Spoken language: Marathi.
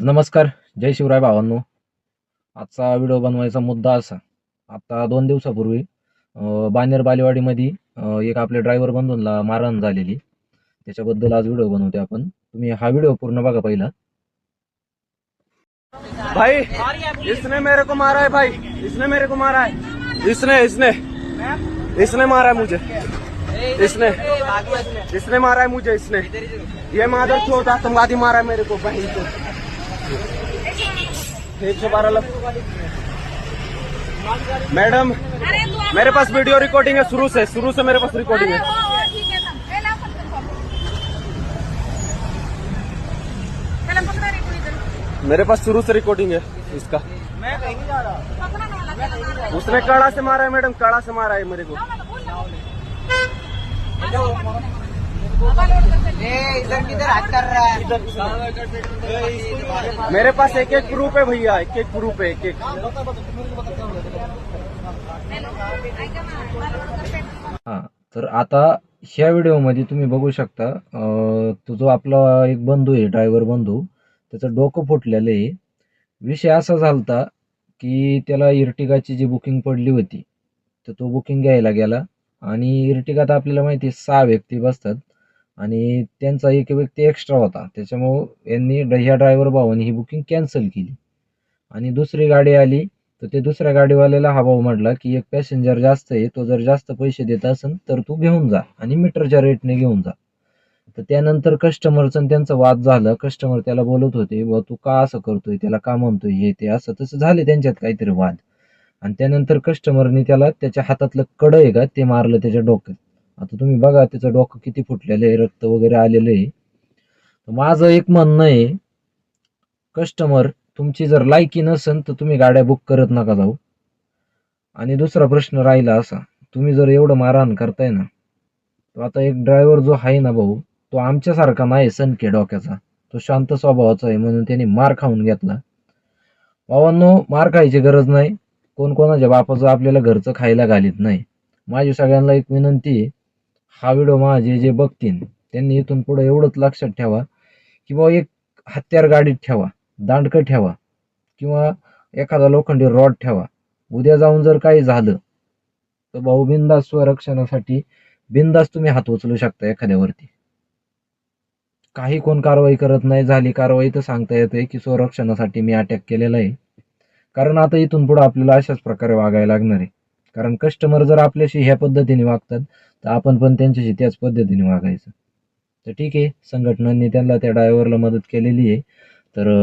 नमस्कार जय शिवराय भावांनो. आजचा व्हिडिओ बनवायचा मुद्दा असा. आता दोन दिवसापूर्वी बानेर बालेवाडीमध्ये एक आपल्या ड्रायव्हर बंधूंना मारहाण झालेली. त्याच्याबद्दल आज व्हिडिओ बनवते आपण. तुम्ही हा व्हिडिओ पूर्ण बघा पहिला. भाई इसने मेरे को मारा है भाई. इसने मेरे को मारा है. इसने इसने. इसने मारा है मुझे. इसने. इसने मारा है मुझे इसने. ये मादर चौथ आतंकवादी मारा है मेरे को भाई को एक सौ बारह लफ मैडम मेरे पास वीडियो रिकॉर्डिंग है शुरू से शुरू से मेरे पास रिकॉर्डिंग है। मेरे पास शुरू से रिकॉर्डिंग है इसका। उसने कड़ा से मारा है मैडम कड़ा से मारा है मेरे को। इधर किधर हाथ कर रहा है? मेरे पास एक एक प्रूफ है भैया एक एक प्रूफ है एक एक। हा तर आता ह्या व्हिडिओमध्ये तुम्ही बघू शकता अं, तो जो आपला एक बंधू आहे ड्रायव्हर बंधू त्याचं डोकं फुटलेलं आहे. विषय असा झालता की त्याला इर्टिगाची जी बुकिंग पडली होती तर तो बुकिंग घ्यायला गेला. आणि इर्टिगात आपल्याला माहिती आहे सहा व्यक्ती बसतात. आणि त्यांचा एक व्यक्ती एक्स्ट्रा होता. त्याच्यामुळं यांनी ह्या ड्रायव्हर भावाने ही बुकिंग कॅन्सल केली. आणि दुसरी गाडी आली तर ते दुसऱ्या गाडीवाल्याला हा भाऊ म्हटला की एक पॅसेंजर जास्त आहे तो जर जास्त पैसे देत असेल तर तू घेऊन जा आणि मीटरच्या रेटने घेऊन जा. तर त्यानंतर कस्टमरचं आणि त्यांचं वाद झालं. कस्टमर त्याला बोलत होते बा तू का असं करतोय? त्याला का म्हणतोय हे ते असं तसं झाले त्यांच्यात काहीतरी वाद. आणि त्यानंतर कस्टमरने त्याला त्याच्या हातातलं कडं आहे का ते मारलं त्याच्या डोक्यात. आता तुम्ही बघा त्याचं डोकं किती फुटलेलं आहे रक्त वगैरे आलेलं आहे. तर माझं एक म्हणणं आहे कस्टमर तुमची जर लायकी नसेल तर तुम्ही गाड्या बुक करत नका जाऊ. आणि दुसरा प्रश्न राहिला असा तुम्ही जर एवढं मारहाण करताय ना तो आता एक ड्रायव्हर जो आहे ना भाऊ तो आमच्यासारखा नाही सनके डोक्याचा. तो शांत स्वभावाचा आहे म्हणून त्यांनी मार खाऊन घेतला. भावांनो मार खायची गरज नाही. कोण कोणाच्या बापाचं आपल्याला घरचं खायला घालीत नाही. माझी सगळ्यांना एक विनंती आहे हा व्हिडिओ माझे जे बघतील त्यांनी इथून पुढे एवढंच लक्षात ठेवा की बाबा एक हत्यार गाडीत ठेवा दांडकं ठेवा किंवा एखादा लोखंडी रॉड ठेवा. उद्या जाऊन जर काही झालं तर भाऊ बिंदास स्वरक्षणासाठी बिंदास तुम्ही हात उचलू शकता एखाद्यावरती. काही कोण कारवाई करत नाही झाली कारवाई तर सांगता येते की स्वरक्षणासाठी मी अटॅक केलेला आहे. कारण आता इथून पुढे आपल्याला अशाच प्रकारे वागायला लागणार आहे. कारण कस्टमर जर आपल्याशी ह्या पद्धतीने वागतात तर आपण पण त्यांच्याशी त्याच पद्धतीने वागायचं. तर ठीक आहे संघटनांनी त्यांना त्या ड्रायव्हरला मदत केलेली आहे. तर